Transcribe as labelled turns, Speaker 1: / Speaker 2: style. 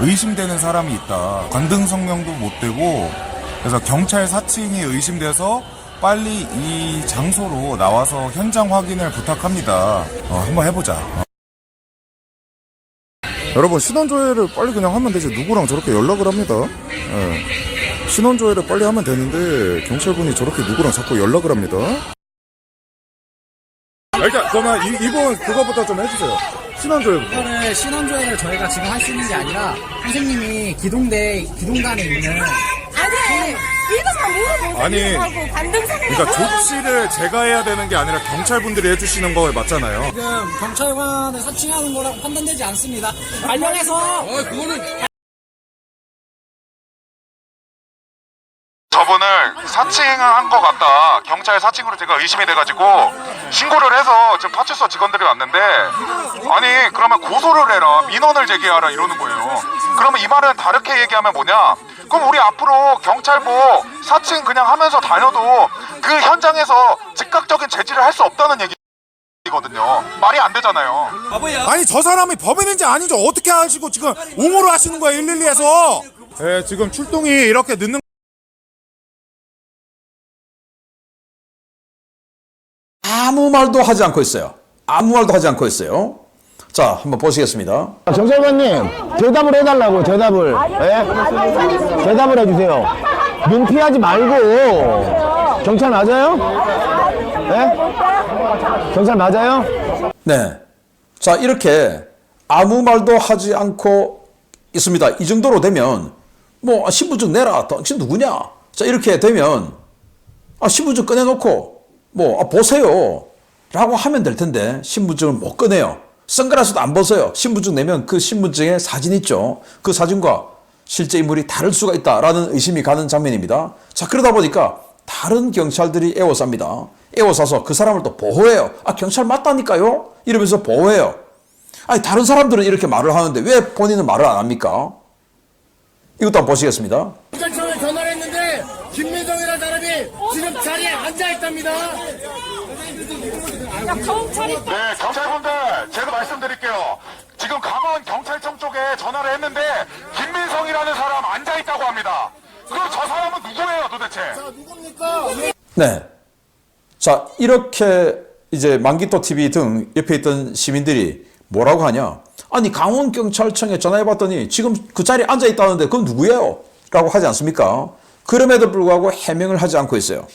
Speaker 1: 의심되는 사람이 있다. 관등 성명도 못 되고 그래서 경찰 사칭이 의심돼서 빨리 이 장소로 나와서 현장 확인을 부탁합니다. 어, 한번 해보자. 어. 여러분 신원조회를 빨리 그냥 하면 되지 누구랑 저렇게 연락을 합니다. 예. 신원조회를 빨리 하면 되는데 경찰분이 저렇게 누구랑 자꾸 연락을 합니다. 일단 그러면 이, 이분 그거부터 좀 해주세요. 신원조회부터.
Speaker 2: 이거를 신원조회를 저희가 지금 할 수 있는 게 아니라 선생님이 기동대 기동단에 있는
Speaker 3: 아니 이것만 물어보세요.
Speaker 1: 아니,
Speaker 3: 하고
Speaker 1: 그러니까 조치를 제가 해야 되는 게 아니라 경찰분들이 해주시는 거 맞잖아요.
Speaker 2: 지금 경찰관을 사칭하는 거라고 판단되지 않습니다. 관련해서
Speaker 1: 저분을 사칭을 한것 같다. 경찰 사칭으로 제가 의심이 돼가지고 신고를 해서 지금 파출소 직원들이 왔는데 아니 그러면 고소를 해라 민원을 제기하라 이러는 거예요. 그러면 이 말은 다르게 얘기하면 뭐냐? 그럼 우리 앞으로 경찰보 사칭 그냥 하면서 다녀도 그 현장에서 즉각적인 제지를 할 수 없다는 얘기. 거든요. 말이 안 되잖아요. 아니 저 사람이 범인인지 아닌지 어떻게 아시고 지금 옹호를 하시는 거예요 112에서? 네 지금 출동이 이렇게 늦는.
Speaker 4: 아무 말도 하지 않고 있어요. 아무 말도 하지 않고 있어요. 자, 한번 보시겠습니다.
Speaker 5: 정찰관님 대답을 해달라고 대답을 예? 대답을 해주세요 눈 피하지 말고 경찰 맞아요? 예? 경찰 맞아요?
Speaker 4: 네. 자, 이렇게 아무 말도 하지 않고 있습니다. 이 정도로 되면, 뭐, 아, 신분증 내라. 당신 누구냐? 자, 이렇게 되면, 아, 신분증 꺼내놓고, 뭐, 아, 보세요. 라고 하면 될 텐데, 신분증을 못 꺼내요. 선글라스도 안 벗어요. 신분증 내면 그 신분증에 사진 있죠. 그 사진과 실제 인물이 다를 수가 있다라는 의심이 가는 장면입니다. 자, 그러다 보니까 다른 경찰들이 에워쌉니다. 에워싸서 그 사람을 또 보호해요. 아, 경찰 맞다니까요? 이러면서 보호해요. 아니, 다른 사람들은 이렇게 말을 하는데 왜 본인은 말을 안 합니까? 이것도 한번 보시겠습니다.
Speaker 6: 경찰청에 전화를 했는데 김민성이라는 사람이 지금 자리에 앉아 있답니다.
Speaker 3: 경찰이
Speaker 1: 네, 경찰분들 제가 말씀드릴게요. 지금 강원 경찰청 쪽에 전화를 했는데 김민성이라는 사람 앉아 있다고 합니다. 그럼 저 사람은 누구예요, 도대체?
Speaker 6: 누굽니까?
Speaker 4: 네. 자, 이렇게 이제 만기토 TV 등 옆에 있던 시민들이 뭐라고 하냐? 아니, 강원경찰청에 전화해봤더니 지금 그 자리에 앉아 있다는데 그건 누구예요? 라고 하지 않습니까? 그럼에도 불구하고 해명을 하지 않고 있어요.